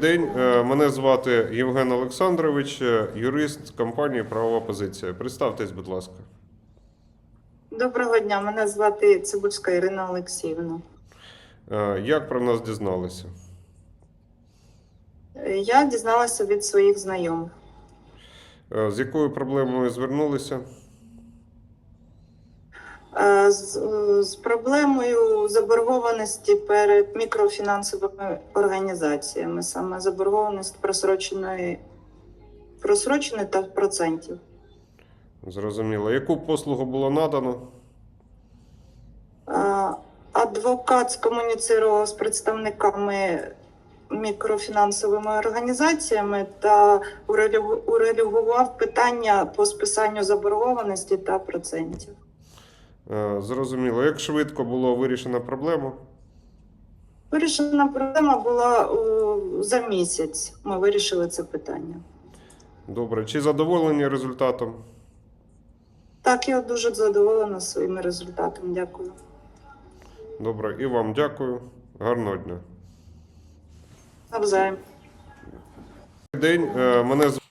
День, Е, мене звати Євген Олександрович, е, юрист компанії Правова позиція. Представтесь, будь ласка. Доброго дня, мене звати Цибульська Ірина Олексіївна. Е, Як про нас дізналися? Я дізналася від своїх знайомих. З якою проблемою звернулися? Е, З, з проблемою заборгованості перед мікрофінансовими організаціями, саме заборгованість просроченої, просроченої та процентів. Зрозуміло. Яку послугу було надано? Е, Адвокат скомуніцирував з представниками мікрофінансовими організаціями та урегулював питання по списанню заборгованості та процентів. Е, Зрозуміло. Як швидко було вирішена проблема? Вирішена проблема була у, за місяць. Ми вирішили це питання. Добре. Чи задоволені результатом? Так, я дуже задоволена своїми результатами. Дякую. Добре. І вам дякую. Гарного дня. Навзаєм. День, Е, мене звати